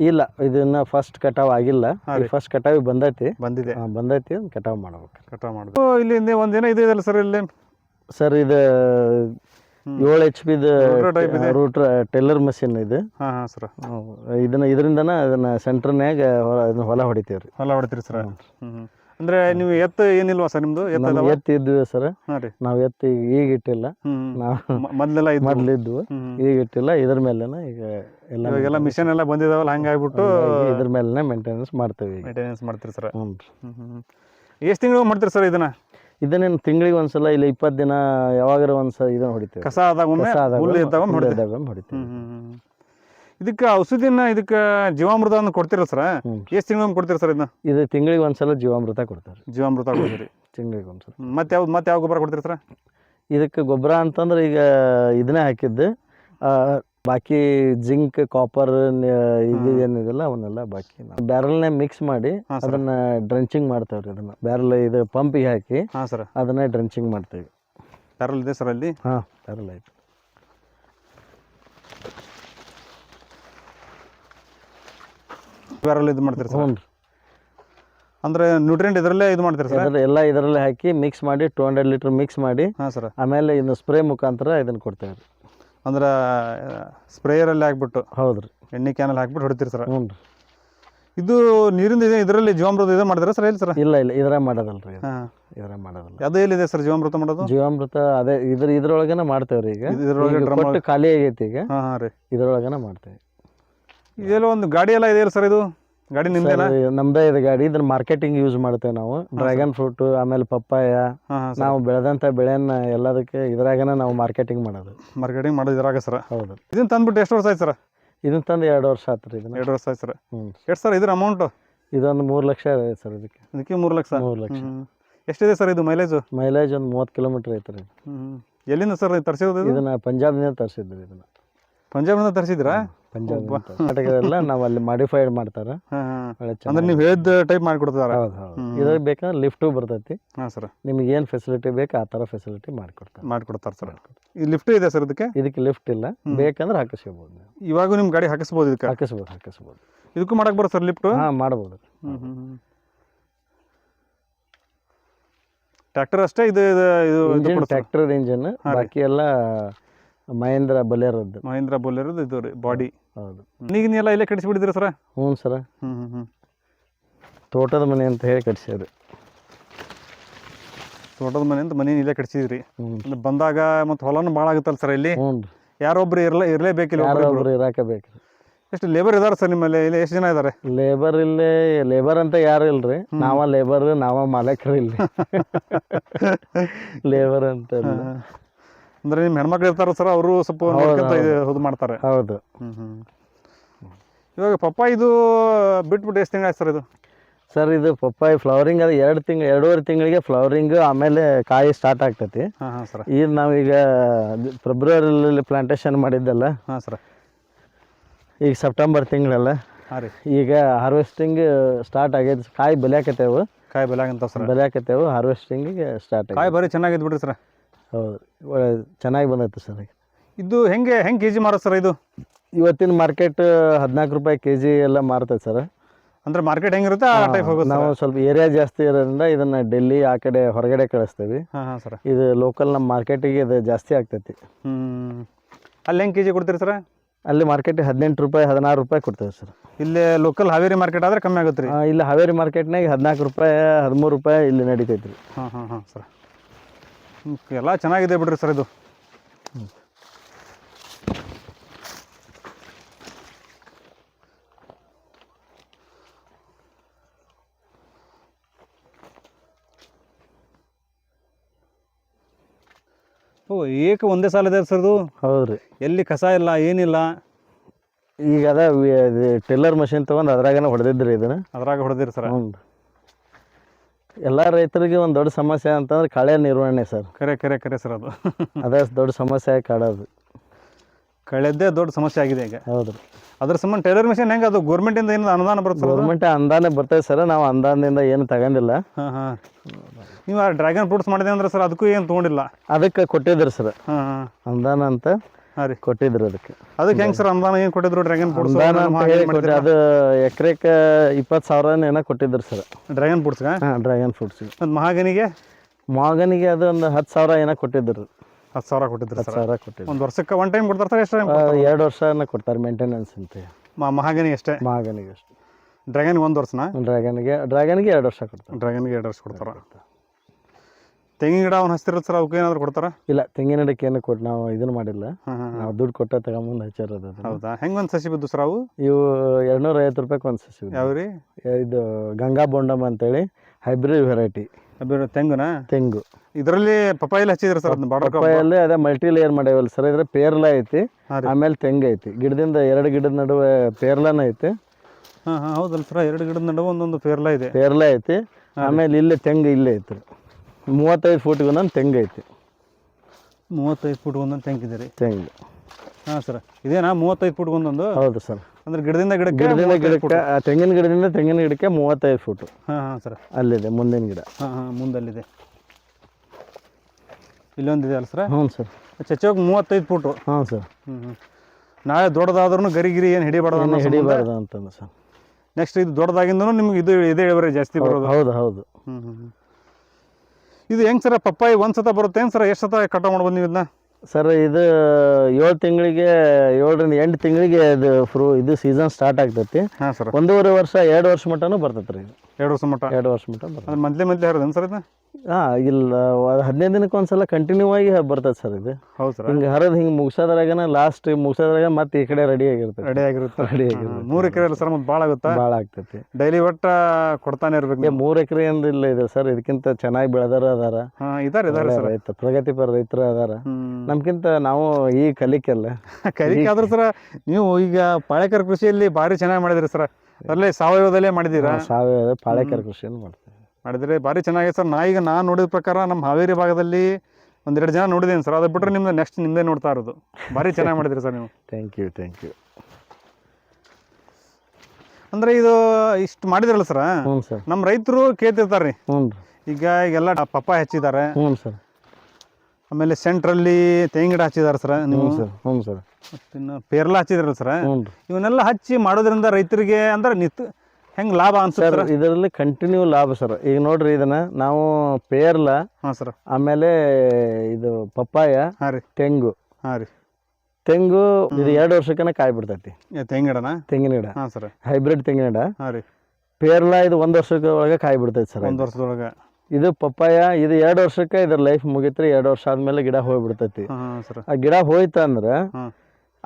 Speaker 2: ಇಲ್ಲ ಇದನ್ನ ಫಸ್ಟ್ ಕಟಾವ್ ಆಗಿಲ್ಲ. ಫಸ್ಟ್ ಕಟಾವ್ ಬಂದೈತಿ.
Speaker 1: ಬಂದಿದೆ.
Speaker 2: ಬಂದೈತಿ ಕಟಾವ್ ಮಾಡ್ಬೇಕು.
Speaker 1: ಕಟಾವ್ ಮಾಡ್ಬೇಕು. ಇಲ್ಲಿ ಒಂದೇನೋ ಇದು ಸರ್ ಇಲ್ಲಿ?
Speaker 2: ಸರ್ ಇದು. ಏಳು ಎಚ್ ಪಿದು ರೂಟ್ರ ಟೆಲ್ಲರ್ ಮಷಿನ್ ಇದು?
Speaker 1: ಹಾಂ ಹಾಂ ಸರ್.
Speaker 2: ಇದನ್ನ ಇದರಿಂದನ ಅದನ್ನ ಸೆಂಟ್ರ್ನ್ಯಾಗ ಇದನ್ನ ಹೊಲ ಹೊಡಿತೀವಿ ರೀ
Speaker 1: ಹೊಲ ಹೊಡಿತೀರಿ ಸರ್? ಅಂದ್ರೆ ನೀವು ಎತ್ತ ಏನಿಲ್ವಾ ಸರ್ ನಿಮ್ದು? ಎತ್ತ
Speaker 2: ಇದ್ವಿ ಸರ್. ನಾವು ಎತ್ತು ಈಗ ಇಟ್ಟಿಲ್ಲ. ನಾವು
Speaker 1: ಮೊದಲೆಲ್ಲ ಇದು
Speaker 2: ಮೊದ್ಲಿದ್ವು
Speaker 1: ಹ್ಞೂ
Speaker 2: ಈಗ ಇಟ್ಟಿಲ್ಲ ಇದ್ರ ಮೇಲೆನ ಈಗ ಎಲ್ಲ
Speaker 1: ಇವಾಗೆಲ್ಲ ಮಿಷನ್ ಎಲ್ಲ ಬಂದಿದಾವಲ್ಲ ಹಂಗಾಗ್ಬಿಟ್ಟು
Speaker 2: ಹಂಗಾಗಿ ಇದ್ರ ಮೇಲೆ ಮೇಂಟೆನೆನ್ಸ್ ಮಾಡ್ತೇವೆ
Speaker 1: ಮೇಂಟೆನೆನ್ಸ್ ಮಾಡ್ತೀರಿ ಸರ್. ಎಷ್ಟು ತಿಂಗಳು ಮಾಡ್ತೀರಿ ಸರ್ ಇದನ್ನ?
Speaker 2: ಇದನ್ನೇನು ತಿಂಗಳಿಗೆ ಒಂದ್ಸಲ ಇಲ್ಲ ಇಪ್ಪತ್ತು ದಿನ ಯಾವಾಗಾರ ಒಂದ್ಸಲ ಇದನ್ನ ಹೊಡಿತೀವಿ.
Speaker 1: ಕಸ ಆದಾಗ ಒಮ್ಮೆ
Speaker 2: ಕಸ ಆದಾಗ
Speaker 1: ಹುಲ್ಲು ಇದ್ದಾಗ ಒಮ್ಮೆ
Speaker 2: ಹೊಡಿತೀವಿ.
Speaker 1: ಹೊಡಿತೀರಿ
Speaker 2: ಇದ್ದಾಗ ಒಮ್ಮೆ ಹೊಡಿತೇವೆ.
Speaker 1: ಇದಕ್ಕೆ ಔಷಧಿನ ಇದಕ್ಕೆ ಜೀವಾಮೃತವನ್ನು ಕೊಡ್ತೀರ ಸರ್. ಎಷ್ಟು ತಿಂಗಳು ಕೊಡ್ತೀರ ಸರ್ ಇದನ್ನ?
Speaker 2: ಇದು ತಿಂಗಳಿಗೆ ಒಂದ್ಸಲ ಜೀವಾಮೃತ ಕೊಡ್ತಾರೆ.
Speaker 1: ಜೀವಾಮೃತ ಕೊಡ್ತೀರಿ.
Speaker 2: ತಿಂಗಳಿಗೆ ಒಂದ್ಸಲ.
Speaker 1: ಮತ್ತೆ ಯಾವ ಮತ್ತೆ ಯಾವ ಗೊಬ್ಬರ ಕೊಡ್ತೀರ ಸರ್?
Speaker 2: ಇದಕ್ಕೆ ಗೊಬ್ಬರ ಅಂತಂದ್ರೆ ಈಗ ಇದನ್ನೇ ಹಾಕಿದ್ದು ಬಾಕಿ ಜಿಂಕ್ ಕಾಪರ್ ಇದು ಏನಿದೆಲ್ಲ ಅವನ್ನೆಲ್ಲ ಬಾಕಿ ಬ್ಯಾರಲ್ನೇ ಮಿಕ್ಸ್ ಮಾಡಿ ಅದನ್ನ ಡ್ರೆಂಚಿಂಗ್ ಮಾಡ್ತೇವ್ರಿ ಅದನ್ನ. ಬ್ಯಾರಲ್ ಇದು ಪಂಪಿಗೆ ಹಾಕಿ
Speaker 1: ಅದನ್ನ ಸರ್.
Speaker 2: ಅದನ್ನೇ ಡ್ರೆಂಚಿಂಗ್ ಮಾಡ್ತೇವೆ.
Speaker 1: ಬ್ಯಾರಲ್ ಇದೆ ಸರ್ ಅಲ್ಲಿ?
Speaker 2: ಹಾಂ ಬ್ಯಾರಲ್ ಆಯ್ತು.
Speaker 1: ಬ್ಯಾರಲ್ ಇದು ಮಾಡ್ತೀರಿ ಸರ್?
Speaker 2: ಹ್ಞೂ ರೀ
Speaker 1: ಅಂದ್ರೆ ನ್ಯೂಟ್ರಿಯೆಂಟ್ ಇದರಲ್ಲೇ ಇದು ಮಾಡ್ತೀರಿ ಸರ್?
Speaker 2: ಎಲ್ಲ ಇದರಲ್ಲೇ ಹಾಕಿ ಮಿಕ್ಸ್ ಮಾಡಿ ಟೂ ಹಂಡ್ರೆಡ್ ಲೀಟರ್ ಮಿಕ್ಸ್ ಮಾಡಿ
Speaker 1: ಹಾಂ ಸರ್.
Speaker 2: ಆಮೇಲೆ ಇದನ್ನ ಸ್ಪ್ರೇ ಮುಖಾಂತರ ಇದನ್ನ ಕೊಡ್ತೇವೆ
Speaker 1: ಅಂದ್ರೆ ಸ್ಪ್ರೇಯರಲ್ಲಿ ಹಾಕ್ಬಿಟ್ಟು
Speaker 2: ಹೌದ್ರಿ.
Speaker 1: ಎಣ್ಣೆ ಕ್ಯಾನಲ್ಲಿ ಹಾಕ್ಬಿಟ್ಟು ಹೊಡಿತೀರಿ ಸರ್.
Speaker 2: ಹ್ಞೂ ರೀ
Speaker 1: ಇದು ನೀರಿಂದ ಇದೆ ಇದರಲ್ಲಿ ಜೀವಾಮೃತ ಇದೆ ಮಾಡಿದ್ರೆ ಸರ್ ಎಲ್ಲಿ ಸರ್?
Speaker 2: ಇಲ್ಲ ಇಲ್ಲ ಇದ್ರ ಮಾಡೋದಲ್ಲ ರೀ
Speaker 1: ಹಾಂ.
Speaker 2: ಇದ್ರ ಮಾಡೋದಲ್ಲ.
Speaker 1: ಅದು ಎಲ್ಲಿದೆ ಸರ್ ಜೀವಾಮೃತ ಮಾಡೋದು?
Speaker 2: ಜೀವಾಮೃತ ಅದೇ ಇದ್ರ ಇದ್ರೊಳಗನ ಮಾಡ್ತೇವೆ ರೀ ಈಗ
Speaker 1: ಇದ್ರೊಳಗೆ
Speaker 2: ಈಗ
Speaker 1: drum
Speaker 2: ಖಾಲಿ ಆಗೈತಿ ಈಗ.
Speaker 1: ಹಾಂ ಹಾಂ ರೀ.
Speaker 2: ಇದ್ರೊಳಗನ ಮಾಡ್ತೇವೆ.
Speaker 1: ಇದೆಲ್ಲ ಒಂದು ಗಾಡಿ ಎಲ್ಲ ಇದೆಯಲ್ಲ ಸರ್ ಇದು? ಗಾಡಿ ನಿಮ್ದೇನಾ?
Speaker 2: ನಮ್ದೇ ಇದೆ ಗಾಡಿ. ಇದನ್ನ ಮಾರ್ಕೆಟಿಂಗ್ ಯೂಸ್ ಮಾಡ್ತೇವೆ ನಾವು. ಡ್ರ್ಯಾಗನ್ ಫ್ರೂಟ್ ಆಮೇಲೆ ಪಪ್ಪಾಯ. ನಾವು ಬೆಳೆದಂತ ಬೆಳೆಯನ್ನ ಎಲ್ಲದಕ್ಕೆ ಇದ್ರಾಗನ ನಾವು ಮಾರ್ಕೆಟಿಂಗ್ ಮಾಡೋದು.
Speaker 1: ಮಾರ್ಕೆಟಿಂಗ್ ಮಾಡೋದು ಇದ್ರಾಗ ಸರ್.
Speaker 2: ಹೌದು.
Speaker 1: ಇದನ್ನ ತಂದ್ಬಿಟ್ಟು ಎಷ್ಟು ವರ್ಷ ಆಯ್ತು ಸರ್?
Speaker 2: ಇದನ್ನ ತಂದು ಎರಡು ವರ್ಷ ಆತ್ರಿ ಇದನ್ನ.
Speaker 1: ಎರಡು ವರ್ಷ ಆಯ್ತು ಸರ್. ಎಷ್ಟು ಸರ್ ಇದ್ರ ಅಮೌಂಟ್
Speaker 2: ಇದೊಂದು ಮೂರು ಲಕ್ಷ ಇದೆ ಸರ್ ಇದಕ್ಕೆ.
Speaker 1: ಇದಕ್ಕೆ ಮೂರು ಲಕ್ಷ?
Speaker 2: ಮೂರು ಲಕ್ಷ.
Speaker 1: ಎಷ್ಟಿದೆ ಸರ್ ಇದು ಮೈಲೇಜ್
Speaker 2: ಮೈಲೇಜ್ ಒಂದು ಮೂವತ್ತು ಕಿಲೋಮೀಟರ್ ಐತ್ರಿ
Speaker 1: ಎಲ್ಲಿಂದ ಸರ್ ತರಿಸಿದ್ರು ಇದು?
Speaker 2: ಇದನ್ನ ಪಂಜಾಬ್ನಿಂದ ತರಿಸಿದ್ರಿ ಇದನ್ನ.
Speaker 1: ಪಂಜಾಬ್ನಿಂದ ತರಿಸಿದ್ರಾ
Speaker 2: ಪಂಜಾಬ್ (laughs) ನಾವು ಅಲ್ಲಿ ಮಾಡಿಫೈಡ್ ಮಾಡ್ತಾರ. ಒಳ್ಳೆ
Speaker 1: ಅಂದ್ರೆ
Speaker 2: ಚೆನ್ನಾಗಿ.
Speaker 1: ನೀವು ಹೇಳಿದ ಟೈಪ್ ಮಾಡಿಕೊಡ್ತಾರ?
Speaker 2: ಹೌದು ಹೌದು. ಇದ್ರಾಗ ಬೇಕಂದ್ರೆ ಲಿಫ್ಟು ಬರ್ತೈತಿ.
Speaker 1: ಹಾಂ ಸರ್.
Speaker 2: ನಿಮ್ಗೆ ಏನು ಫೆಸಿಲಿಟಿ ಬೇಕು ಆ ಥರ ಫೆಸಿಲಿಟಿ ಮಾಡಿಕೊಡ್ತಾರೆ.
Speaker 1: ಮಾಡಿಕೊಡ್ತಾರೆ ಸರ್. ಈ ಲಿಫ್ಟ್ ಇದೆ ಸರ್ ಇದಕ್ಕೆ?
Speaker 2: ಇದಕ್ಕೆ ಲಿಫ್ಟ್ ಇಲ್ಲ. ಬೇಕಂದ್ರೆ ಹಾಕಿಸ್ಕೋಬೋದು ನೀವು.
Speaker 1: ಇವಾಗ ನಿಮ್ಮ ಗಾಡಿ ಹಾಕಿಸ್ಬೋದು ಇದಕ್ಕೆ?
Speaker 2: ಹಾಕಿಸ್ಬೋದು ಹಾಕಿಸ್ಬೋದು.
Speaker 1: ಇದಕ್ಕೂ ಮಾಡಕ್ಕೆ ಬರೋ ಸರ್ ಲಿಫ್ಟು
Speaker 2: ಹಾಂ ಮಾಡ್ಬೋದು.
Speaker 1: ಟ್ರ್ಯಾಕ್ಟರ್ ಅಷ್ಟೇ ಇದು ಇದು ಇದು ಇದು
Speaker 2: ಇಂಜಿನ್ ಟ್ರ್ಯಾಕ್ಟರ್ ಇಂಜಿನ್ ಬಾಕಿ ಎಲ್ಲ ಮಹೇಂದ್ರ ಬಲೇರದ್ದು.
Speaker 1: ಮಹೇಂದ್ರ ಬೋಲೆರೋದು ಇದು ಬಾಡಿ
Speaker 2: ಹೌದು.
Speaker 1: ಈಗ ಎಲ್ಲ ಇಲ್ಲೇ ಕಟ್ಟಿಸ್ಬಿಟ್ಟಿದ್ರಿ ಸರ?
Speaker 2: ಹ್ಞೂ ಸರ.
Speaker 1: ಹ್ಞೂ ಹ್ಞೂ ಹ್ಞೂ
Speaker 2: ತೋಟದ ಮನೆ ಅಂತ ಹೇಳಿ ಕಟ್ಸಿವ್ರಿ
Speaker 1: ತೋಟದ ಮನೆ ಅಂತ ಮನೆ ಇಲ್ಲೇ ಕಟ್ಸಿದ್ರಿ.
Speaker 2: ಹ್ಞೂ.
Speaker 1: ಅಂದ್ರೆ ಬಂದಾಗ ಮತ್ತು ಹೊಲನೂ ಭಾಳ ಆಗುತ್ತಲ್ಲ ಸರ್ ಇಲ್ಲಿ?
Speaker 2: ಹ್ಞೂ
Speaker 1: ಯಾರೊಬ್ರು ಇರಲೇ ಇರಲೇಬೇಕಿಲ್ಲ
Speaker 2: ಯಾರೋ ಒಬ್ರು ಇರಾಕ ಬೇಕು
Speaker 1: ಎಷ್ಟು ಲೇಬರ್ ಇದಾರೆ ಸರ್ ನಿಮ್ಮಲ್ಲಿ? ಇಲ್ಲಿ ಎಷ್ಟು ಜನ ಇದ್ದಾರೆ
Speaker 2: ಲೇಬರ್ ಇಲ್ಲೇ ಲೇಬರ್ ಅಂತ ಯಾರು ಇಲ್ರಿ. ನಾವ ಲೇಬರ್ ನಾವ ಮಾಲಕರು ಇಲ್ಲಿ ಲೇಬರ್ (laughs) ಅಂತ ಇಲ್ಲ.
Speaker 1: ಅಂದ್ರೆ ನಿಮ್ಮ ಹೆಣ್ಮಕ್ಳು ಇರ್ತಾರ ಸರ್ ಅವರು ಸ್ವಲ್ಪ ಇದು ಮಾಡ್ತಾರೆ.
Speaker 2: ಹೌದು.
Speaker 1: ಇವಾಗ ಪಪ್ಪಾಯ ಇದು ಬಿಟ್ಬಿಟ್ಟು ಎಷ್ಟು ತಿಂಗಳು ಸರ್ ಇದು?
Speaker 2: ಸರ್ ಇದು ಪಪ್ಪಾಯಿ ಫ್ಲವರಿಂಗ್ ಅದು ಎರಡು ತಿಂಗಳು ಎರಡೂವರೆ ತಿಂಗಳಿಗೆ ಫ್ಲವರಿಂಗ್ ಆಮೇಲೆ ಕಾಯಿ ಸ್ಟಾರ್ಟ್ ಆಗ್ತೈತಿ. ಈಗ ನಾವೀಗ ಫೆಬ್ರವರಿಲಿ ಪ್ಲಾಂಟೇಶನ್ ಮಾಡಿದ್ದಲ್ಲ.
Speaker 1: ಹಾಂ ಸರ್.
Speaker 2: ಈಗ ಸೆಪ್ಟೆಂಬರ್ ತಿಂಗಳಲ್ಲ. ಈಗ ಹಾರ್ವೆಸ್ಟಿಂಗ್ ಸ್ಟಾರ್ಟ್ ಆಗೈತೆ ಕಾಯಿ ಬೆಲೆ
Speaker 1: ಕಾಯಿ ಬೆಲೆ ಸರ್.
Speaker 2: ಹಾರ್ವೆಸ್ಟಿಂಗ್ ಹಾರ್ವೆಸ್ಟಿಂಗಿಗೆ ಸ್ಟಾರ್ಟ್
Speaker 1: ಕಾಯಿ ಬರೀ ಚೆನ್ನಾಗಿದ್ಬಿಡ್ರಿ ಸರ್.
Speaker 2: ಹೌದು. ಒಳ್ಳೆ ಚೆನ್ನಾಗಿ ಬಂದೈತೆ ಸರ್ ಈಗ.
Speaker 1: ಇದು ಹೆಂಗೆ ಹೆಂಗೆ ಕೆ ಜಿ ಮಾರೋ ಸರ್ ಇದು?
Speaker 2: ಇವತ್ತಿನ ಮಾರ್ಕೆಟ್ ಹದಿನಾಲ್ಕು ರೂಪಾಯಿ ಕೆ ಜಿ ಎಲ್ಲ ಮಾರ್ತೈತೆ ಸರ್.
Speaker 1: ಅಂದ್ರೆ ಮಾರ್ಕೆಟ್ ಹೆಂಗಿರುತ್ತೆ ಆ ಟೈಪ್ ಹೋಗುತ್ತೆ
Speaker 2: ನಾವು ಸ್ವಲ್ಪ ಏರಿಯಾ ಜಾಸ್ತಿ ಇರೋದ್ರಿಂದ ಇದನ್ನು ಡೆಲ್ಲಿ ಆ ಕಡೆ ಹೊರಗಡೆ ಕಳಿಸ್ತೀವಿ.
Speaker 1: ಹಾಂ ಹಾಂ ಸರ್.
Speaker 2: ಇದು ಲೋಕಲ್ ನಮ್ಮ ಮಾರ್ಕೆಟಿಗೆ ಇದು ಜಾಸ್ತಿ ಆಗ್ತೈತಿ.
Speaker 1: ಹ್ಞೂ ಅಲ್ಲಿ ಹೆಂಗೆ ಕೆ ಜಿ ಕೊಡ್ತೀರಿ ಸರ್?
Speaker 2: ಅಲ್ಲಿ ಮಾರ್ಕೆಟ್ ಹದಿನೆಂಟು ರೂಪಾಯಿ ಹದಿನಾರು ರೂಪಾಯಿ ಕೊಡ್ತೇವೆ ಸರ್.
Speaker 1: ಇಲ್ಲಿ ಲೋಕಲ್ ಹಾವೇರಿ ಮಾರ್ಕೆಟ್ ಆದರೆ ಕಮ್ಮಿ ಆಗುತ್ತೆ ರೀ.
Speaker 2: ಇಲ್ಲಿ ಹಾವೇರಿ ಮಾರ್ಕೆಟ್ನಾಗ ಹದಿನಾಲ್ಕು ರೂಪಾಯಿ ಹದಿಮೂರು ರೂಪಾಯಿ ಇಲ್ಲಿ ನಡೀತೈತಿ ರೀ.
Speaker 1: ಹಾಂ ಹಾಂ ಹಾಂ ಸರ್. ಎಲ್ಲ ಚೆನ್ನಾಗಿದೆ ಬಿಡ್ರಿ ಸರ್ ಇದು. ಓ ಏಕ ಒಂದೇ ಸಾಲ ಇದೆ ಸರ್ ಇದು?
Speaker 2: ಹೌದು ರೀ
Speaker 1: ಎಲ್ಲಿ ಕಸ ಇಲ್ಲ ಏನಿಲ್ಲ?
Speaker 2: ಈಗ ಅದ ಟೆಲ್ಲರ್ ಮಷಿನ್ ತೊಗೊಂಡು ಅದ್ರಾಗನ ಹೊಡೆದಿದ್ರಿ ಇದನ್ನ.
Speaker 1: ಅದ್ರಾಗ ಹೊಡೆದಿರಿ ಸರ್.
Speaker 2: ಹ್ಞೂ ಎಲ್ಲ ರೈತರಿಗೆ ಒಂದು ದೊಡ್ಡ ಸಮಸ್ಯೆ ಅಂತಂದ್ರೆ ಕಳೆ ನಿರ್ವಹಣೆ ಸರ್.
Speaker 1: ಕರೆ ಕರೆ ಕರೆ ಸರ್ ಅದು.
Speaker 2: ಅದೇ ದೊಡ್ಡ ಸಮಸ್ಯೆ ಆಗಿ ಕಾಡೋದು
Speaker 1: ಕಳೆದೇ ದೊಡ್ಡ ಸಮಸ್ಯೆ ಆಗಿದೆ ಈಗ.
Speaker 2: ಹೌದು.
Speaker 1: ಅದ್ರ ಸಂಬಂಧ ಟೈಲರ್ ಮಿಷನ್ ಹೆಂಗೆ ಅದು ಗೌರ್ಮೆಂಟಿಂದ ಏನು ಅನುದಾನ ಬರುತ್ತೆ ಸರ್
Speaker 2: ಗೌರ್ಮೆಂಟ್ ಅನುದಾನ ಬರ್ತೈತೆ ಸರ್ ನಾವು ಅನುದಾನದಿಂದ ಏನು ತಗೊಂಡಿಲ್ಲ.
Speaker 1: ಹಾಂ ಹಾಂ. ನೀವು ಆ ಡ್ರ್ಯಾಗನ್ ಫ್ರೂಟ್ಸ್ ಮಾಡಿದೆ ಅಂದ್ರೆ ಸರ್ ಅದಕ್ಕೂ ಏನು ತೊಗೊಂಡಿಲ್ಲ?
Speaker 2: ಅದಕ್ಕೆ ಕೊಟ್ಟಿದ್ರು ಸರ್.
Speaker 1: ಹಾಂ ಹಾಂ.
Speaker 2: ಅನುದಾನ ಅಂತ
Speaker 1: ಹಾಂ ರೀ.
Speaker 2: ಕೊಟ್ಟಿದ್ರು ಅದಕ್ಕೆ.
Speaker 1: ಅದಕ್ಕೆ ಹೆಂಗೆ ಸರ್ ಅನುದಾನ ಏನು ಕೊಟ್ಟಿದ್ರು? ಡ್ರ್ಯಾಗನ್ ಫ್ರೂಟ್ಸ್
Speaker 2: ಅದು ಎಕರೆಕ್ಕೆ ಇಪ್ಪತ್ತು ಸಾವಿರ ಏನೋ ಕೊಟ್ಟಿದ್ರು ಸರ್.
Speaker 1: ಡ್ರ್ಯಾಗನ್ ಫ್ರೂಟ್ಸ್ಗೆ
Speaker 2: ಹಾಂ ಡ್ರ್ಯಾಗನ್ ಫ್ರೂಟ್ಸ್
Speaker 1: ಮತ್ತು ಮಹಾಗನಿಗೆ?
Speaker 2: ಮಾಗನಿಗೆ ಅದು ಒಂದು ಹತ್ತು ಸಾವಿರ ಏನೋ ಕೊಟ್ಟಿದ್ರು.
Speaker 1: ಹತ್ತು ಸಾವಿರ ಕೊಟ್ಟಿದ್ರು
Speaker 2: ಹತ್ತು ಸಾವಿರ ಕೊಟ್ಟಿದ್ರು.
Speaker 1: ಒಂದು ವರ್ಷಕ್ಕೆ ಒನ್ ಟೈಮ್ ಕೊಡ್ತಾರೆ ಸರ್ ಎಷ್ಟು
Speaker 2: ಎರಡು ವರ್ಷನ ಕೊಡ್ತಾರೆ ಮೇಂಟೆನೆನ್ಸ್ ಅಂತ
Speaker 1: ಮಹಾಗನಿಗೆ ಅಷ್ಟೇ?
Speaker 2: ಮಹಾಗನಿಗೆ ಅಷ್ಟೇ.
Speaker 1: ಡ್ರ್ಯಾಗನ್ಗೆ ಒಂದು ವರ್ಷನ?
Speaker 2: ಡ್ರ್ಯಾಗನ್ಗೆ ಡ್ರ್ಯಾಗನ್ಗೆ ಎರಡು ವರ್ಷ ಕೊಡ್ತಾರೆ.
Speaker 1: ಡ್ರ್ಯಾಗನ್ಗೆ ಎರಡು ವರ್ಷ ಕೊಡ್ತಾರೆ. ತೆಂಗಿನ ಗಿಡ ಅವ್ನು ಹಚ್ಚಿರೋ ಸರ್ ಅವಕ್ಕೆ ಏನಾದ್ರು ಕೊಡ್ತಾರ?
Speaker 2: ಇಲ್ಲ ತೆಂಗಿನ ಗಿಡಕ್ಕೆ ಏನು ಕೊಟ್ಟು ನಾವು ಇದನ್ನ ಮಾಡಿಲ್ಲ. ನಾವು ದುಡ್ಡು ಕೊಟ್ಟ ತಗೊಂಬಂದು ಹಚ್ಚಿರೋದು ಅದನ್ನ.
Speaker 1: ಹೌದಾ? ಹೆಂಗೆ ಒಂದು ಸಸಿ ಬಿದ್ದು ಸರ್ ಅವು?
Speaker 2: ಇವು ಎರಡ್ನೂರ ಐವತ್ತು ರೂಪಾಯಿಗೆ ಒಂದು ಸಸಿ ಯಾವ್ರಿ?
Speaker 1: ಯಾವ
Speaker 2: ಇದು ಗಂಗಾ ಬೊಂಡಮ್ ಅಂತೇಳಿ ಹೈಬ್ರಿಡ್ ವೆರೈಟಿ.
Speaker 1: ಅಬ್ಬಿ ತೆಂಗುನಾ?
Speaker 2: ತೆಂಗು.
Speaker 1: ಇದರಲ್ಲಿ ಪಪ್ಪಾಯಲ್ಲಿ ಹಚ್ಚಿದ್ರಿ ಸರ್ ಅದನ್ನ
Speaker 2: ಪಪ್ಪಾಯಲ್ಲಿ ಅದೇ ಮಲ್ಟಿ ಲೇಯರ್ ಮಾಡೇವಲ್ಲ ಸರ್ ಇದ್ರೆ ಪೇರ್ಲ ಐತಿ
Speaker 1: ಹಾಂ ರೀ.
Speaker 2: ಆಮೇಲೆ ತೆಂಗು ಐತಿ. ಗಿಡದಿಂದ ಎರಡು ಗಿಡದ ನಡುವೆ ಪೇರ್ಲನ ಐತಿ.
Speaker 1: ಹಾಂ ಹಾಂ ಹೌದಲ್ಲ ಸರ್ ಎರಡು ಗಿಡದ ನಡುವೆ ಒಂದೊಂದು ಪೇರ್ಲ ಇದೆ.
Speaker 2: ಪೇರ್ಲ ಐತಿ ಆಮೇಲೆ ಇಲ್ಲೇ ತೆಂಗು ಇಲ್ಲೇ ಐತಿ ಮೂವತ್ತೈದು ಫೂಟ್ ಒಂದೊಂದು ತೆಂಗು ಐತಿ.
Speaker 1: ಮೂವತ್ತೈದು ಫೂಟ್ ಒಂದೊಂದು ತೆಂಗಿದೆ ರೀ?
Speaker 2: ತೆಂಗು.
Speaker 1: ಹಾಂ ಸರ್. ಇದೇನಾ ಮೂವತ್ತೈದು ಫೂಟ್ ಒಂದೊಂದು?
Speaker 2: ಹೌದು ಸರ್.
Speaker 1: ಅಂದ್ರೆ ಗಿಡದಿಂದ ಗಿಡಕ್ಕೆ
Speaker 2: ಗಿಡದಿಂದ ಗಿಡಕ್ಕೆ ಆ ತೆಂಗಿನ ಗಿಡದಿಂದ ತೆಂಗಿನ ಗಿಡಕ್ಕೆ ಮೂವತ್ತೈದು ಫೂಟು.
Speaker 1: ಹಾಂ ಹಾಂ ಸರ್.
Speaker 2: ಅಲ್ಲಿದೆ ಮುಂದಿನ ಗಿಡ.
Speaker 1: ಹಾಂ ಹಾಂ ಮುಂದಲ್ಲಿದೆ. ಇಲ್ಲೊಂದಿದೆ ಅಲ್ಲ ಸರ್?
Speaker 2: ಹ್ಞೂ ಸರ್.
Speaker 1: ಚಚ್ಚೋಗಿ ಮೂವತ್ತೈದು ಫೂಟು.
Speaker 2: ಹಾಂ ಸರ್.
Speaker 1: ಹ್ಞೂ ಹ್ಞೂ ನಾಳೆ ದೊಡ್ಡದಾದ್ರೂ ಗರಿ ಗಿರಿ ಏನು ಹಿಡಿಬಾರ್ದು
Speaker 2: ಅನ್ನೋ ಹಿಡಿಬಾರ್ದು ಅಂತಂದು ಸರ್.
Speaker 1: ನೆಕ್ಸ್ಟ್ ಇದು ದೊಡ್ಡದಾಗಿಂದನು ನಿಮ್ಗೆ ಇದು ಇದೇ ಇಳುವರಿ ಜಾಸ್ತಿ ಬರೋದು.
Speaker 2: ಹೌದು ಹೌದು.
Speaker 1: ಹ್ಞೂ ಹ್ಞೂ. ಇದು ಹೆಂಗೆ ಸರ್ ಪಪ್ಪಾಯಿ ಒಂದು ಸತ ಬರುತ್ತೆ ಏನು ಸರ್ ಎಷ್ಟು ಸತ ಕಟಾವು ಮಾಡ್ಬೋದು ನೀವು ಇದನ್ನ
Speaker 2: ಸರ್ ಇದು ಏಳು ತಿಂಗಳಿಗೆ ಏಳರಿಂದ ಎಂಟು ತಿಂಗಳಿಗೆ ಇದು ಫ್ರೂ ಇದು ಸೀಸನ್ ಸ್ಟಾರ್ಟ್ ಆಗ್ತೈತಿ.
Speaker 1: ಹಾಂ ಸರ್.
Speaker 2: ಒಂದೂವರೆ ವರ್ಷ ಎರಡು ವರ್ಷ ಮಟನೂ ಬರ್ತೈತೆ ರೀ ಇದು.
Speaker 1: ಎರಡು ವರ್ಷ ಮಟ್ಟ?
Speaker 2: ಎರಡು ವರ್ಷ ಮಟ್ಟ
Speaker 1: ಬರ್ತದೆ ಮಂತ್ಲಿ ಮಂತ್ಲಿ ಹರಿದೇನು ಸರ್ ಇದು
Speaker 2: ಹಾ ಇಲ್ಲ ಹದಿನೈದು ದಿನಕ್ಕೆ ಒಂದ್ಸಲ ಕಂಟಿನ್ಯೂ ಆಗಿ ಬರ್ತದೆ ಸರ್ ಇದು.
Speaker 1: ಹೌದು ಸರ್.
Speaker 2: ಹಿಂಗೆ ಹರದು ಹಿಂಗೆ ಮುಗಿಸೋದ್ರಾಗನ ಲಾಸ್ಟ್ ಮುಗಿಸೋದ್ರಾಗ ಮತ್ತೆ ಈ ಕಡೆ ರೆಡಿ ಆಗಿರ್ತದೆ
Speaker 1: ರೆಡಿ ಆಗಿರುತ್ತೆ.
Speaker 2: ರೆಡಿ ಆಗಿರುತ್ತೆ.
Speaker 1: ಮೂರು ಎಕರೆ ಅಲ್ಲ ಸರ್ ಮತ್ತೆ ಭಾಳ ಆಗುತ್ತಾ?
Speaker 2: ಭಾಳ ಆಗ್ತೈತಿ.
Speaker 1: ಡೈಲಿ ಒಟ್ಟ ಕೊಡ್ತಾನೆ ಇರ್ಬೇಕು.
Speaker 2: ಮೂರು ಎಕರೆ ಇಲ್ಲ ಇದೆ ಸರ್ ಇದಕ್ಕಿಂತ ಚೆನ್ನಾಗಿ ಬೆಳೆದಾರ ಅದಾರ.
Speaker 1: ಇದಾರೆ ಇದಾರೆ ಸರ್.
Speaker 2: ರೈತ ಪ್ರಗತಿಪರ ರೈತರು ಅದಾರ.
Speaker 1: ನಮ್ಕಿಂತ
Speaker 2: ನಮ್ಗಿಂತ ನಾವು ಈ ಕಲಿಕೆಲ್ಲ (laughs)
Speaker 1: ಕಲಿಕೆ ಆದ್ರೂ ಸರ್ ನೀವು ಈಗ ಪಾಳೆಕಾರ್ ಕೃಷಿಯಲ್ಲಿ ಭಾರಿ ಚೆನ್ನಾಗಿ ಮಾಡಿದ್ರಿ ಸರ್. ಅಲ್ಲೇ ಸಾವಯವದಲ್ಲೇ ಮಾಡಿದ್ದೀರಾ?
Speaker 2: ಸಾವಯವ ಪಾಳೆಕಾರ್ ಕೃಷಿಯನ್ನು ಮಾಡ್ತೀವಿ.
Speaker 1: ಮಾಡಿದ್ರೆ ಭಾರಿ ಚೆನ್ನಾಗಿದೆ ಸರ್. ನಾ ಈಗ ನಾನು ನೋಡಿದ ಪ್ರಕಾರ ನಮ್ಮ ಹಾವೇರಿ ಭಾಗದಲ್ಲಿ ಒಂದೆರಡು ಜನ ನೋಡಿದ್ದೀನಿ ಸರ್. ಅದು ಬಿಟ್ಟರೆ ನಿಮ್ದು ನೆಕ್ಸ್ಟ್ ನಿಮ್ಮದೇ ನೋಡ್ತಾ ಇರೋದು. ಭಾರಿ ಚೆನ್ನಾಗಿ ಮಾಡಿದ್ರಿ ಸರ್ ನೀವು.
Speaker 2: ಥ್ಯಾಂಕ್ ಯು ಥ್ಯಾಂಕ್ ಯು
Speaker 1: ಅಂದ್ರೆ ಇದು ಇಷ್ಟು ಮಾಡಿದ್ರಲ್ಲ ಸರ್?
Speaker 2: ಹ್ಞೂ ಸರ್.
Speaker 1: ನಮ್ಮ ರೈತರು ಕೇಳ್ತಿರ್ತಾರೆ
Speaker 2: ಹ್ಞೂ ರೀ.
Speaker 1: ಈಗ ಈಗೆಲ್ಲ ಪಪ್ಪ ಹಚ್ಚಿದ್ದಾರೆ.
Speaker 2: ಹ್ಞೂ ಸರ್.
Speaker 1: ಆಮೇಲೆ ಸೆಂಟ್ರಲ್ಲಿ ತೆಂಗಿನ ಗಿಡ ಹಚ್ಚಿದ್ದಾರೆ ಸರ್ ನೀವು.
Speaker 2: ಸರ್ ಹ್ಞೂ ಸರ್.
Speaker 1: ಪೇರ್ಲ ಹಚ್ಚಿದ್ರಲ್ಲ ಸರ್. ಇವನ್ನೆಲ್ಲ ಹಚ್ಚಿ ಮಾಡೋದ್ರಿಂದ ರೈತರಿಗೆ ಅಂದ್ರೆ ನಿತ್ ಹೆಂಗ್ ಲಾಭ ಅನ್ಸುತ್ತೆ
Speaker 2: ಸರ್ ಇದರಲ್ಲಿ ಕಂಟಿನ್ಯೂ ಲಾಭ ಸರ್. ಈಗ ನೋಡ್ರಿ ಇದನ್ನ ನಾವು ಪೇರ್ಲ
Speaker 1: ಹಾಂ ಸರ್.
Speaker 2: ಆಮೇಲೆ ಇದು ಪಪ್ಪಾಯ
Speaker 1: ಹಾಂ ರೀ.
Speaker 2: ತೆಂಗು.
Speaker 1: ಹಾಂ ರೀ.
Speaker 2: ತೆಂಗು ಇದು ಎರಡು ವರ್ಷಕ್ಕನ ಕಾಯಿ ಬಿಡ್ತೈತಿ
Speaker 1: ತೆಂಗಿನ
Speaker 2: ಗಿಡ.
Speaker 1: ಹಾಂ ಸರ್.
Speaker 2: ಹೈಬ್ರಿಡ್ ತೆಂಗಿನ ಗಿಡ.
Speaker 1: ಹಾಂ ರೀ.
Speaker 2: ಪೇರ್ಲ ಇದು ಒಂದು ವರ್ಷಕ್ಕೆ ಒಳಗೆ ಕಾಯಿ ಬಿಡ್ತೈತಿ ಸರ್.
Speaker 1: ಒಂದು ವರ್ಷದೊಳಗೆ.
Speaker 2: ಇದು ಪಪ್ಪಾಯ ಇದು ಎರಡು ವರ್ಷಕ್ಕೆ ಇದ್ರ ಲೈಫ್ ಮುಗಿತ್ರಿ ಎರಡು ವರ್ಷ ಆದ್ಮೇಲೆ ಗಿಡ ಹೋಗ್ಬಿಡ್ತೈತಿ. ಆ ಗಿಡ ಹೋಯ್ತು ಅಂದ್ರೆ
Speaker 1: ಹಾಂ.